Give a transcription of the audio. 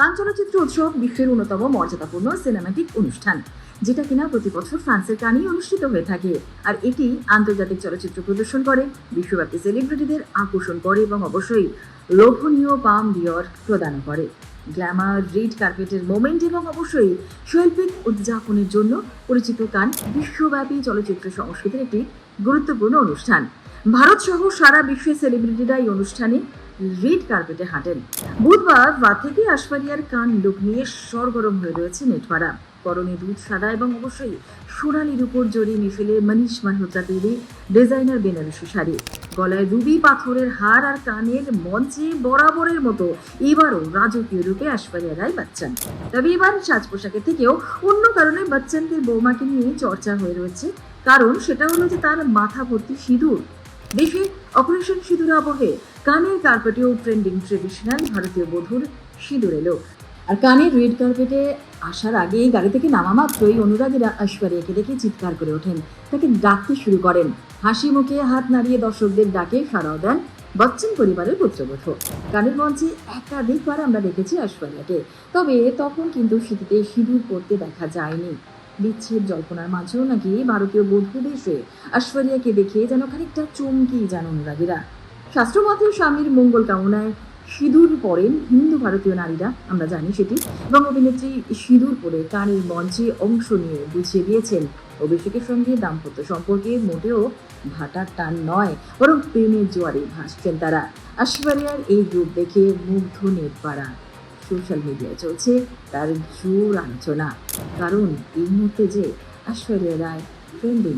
কান চলচ্চিত্র উৎসব বিশ্বের অন্যতম মর্যাদাপূর্ণ সিনেমাটিক অনুষ্ঠান, যেটা কিনা প্রতি বছর ফ্রান্সের কানেই অনুষ্ঠিত হয়ে থাকে। আর এটি আন্তর্জাতিক চলচ্চিত্র প্রদর্শন করে, বিশ্বব্যাপী সেলিব্রিটিদের আকর্ষণ করে এবং অবশ্যই লোভনীয় পাম বিয়র প্রদান করে। গ্ল্যামার রেড কার্পেটের মোমেন্ট এবং অবশ্যই শৈল্পিক উদযাপনের জন্য পরিচিত কান বিশ্বব্যাপী চলচ্চিত্র সংস্কৃতির একটি গুরুত্বপূর্ণ অনুষ্ঠান। ভারত সহ সারা বিশ্বের সেলিব্রিটিরা এই অনুষ্ঠানে রেড কার্পেটে হাঁটেন। বুধবার থেকে আশফারিয়ার কান লুক নিয়ে সরগরম হয়ে রয়েছে নেটপাড়া। পরনে দুধ সাদা এবং অবশ্যই সোনালির উপর জড়ি মিশেলে মনীষ মালহোত্রা তৈরি ডিজাইনার বেনারসি শাড়ি। গলায় রুবি পাথরের হার আর কানের মঞ্চে বরাবরের মতো এবারও রাজকীয় রূপে আশফারিয়া রায় বাচ্চান। তবে এবার সাজ পোশাকের থেকেও অন্য কারণে বাচ্চানদের বৌমাকে নিয়ে চর্চা হয়ে রয়েছে। কারণ সেটা হলো যে তার মাথা ভর্তি সিঁদুর। দেশে অপারেশন সিঁদুর আবহে কানের কার্পেটেও ট্রেন্ডিং ট্রেডিশনাল ভারতীয় বধূর সিঁদুর এলো। আর কানের রেড কার্পেটে আসার আগেই গাড়ি থেকে নামা মাত্রই অনুরাগীরা ঐশ্বরিয়াকে দেখে চিৎকার করে ওঠেন। তাকে ডাকতে শুরু করেন। হাসি মুখে হাত নাড়িয়ে দর্শকদের ডাকে সাড়াও দেন বচ্চন পরিবারের পুত্রবধূ। গানের মঞ্চে একাধিকবার আমরা দেখেছি ঐশ্বরিয়াকে। তবে তখন কিন্তু শীতিতে সিঁদুর পড়তে দেখা যায়নি। বিচ্ছেদ জল্পনার মাঝেও নাকি ভারতীয় বধূ দেশে ঐশ্বরিয়াকে দেখে যেন খানিকটা চমকি যান অনুরাগীরা। শাস্ত্রমতে স্বামীর মঙ্গল কামনায় সিঁদুর পরেন হিন্দু ভারতীয় নারীরা, আমরা জানি সেটি। এবং অভিনেত্রী সিঁদুর পরে কানের মঞ্চে অংশ নিয়ে বুঝিয়ে দিয়েছেন। অভিষেকের সঙ্গে দাম্পত্য সম্পর্কে মোটেও ভাটার টান নয়, বরং প্রেমের জোয়ারে ভাসছেন তারা। ঐশ্বরিয়ার এই রূপ দেখে মুগ্ধ নেট পাড়া সোশ্যাল মিডিয়ায় চলছে তার জোর আলোচনা কারণ এই মুহূর্তে যে ঐশ্বরিয়া রায় ট্রেন্ডিং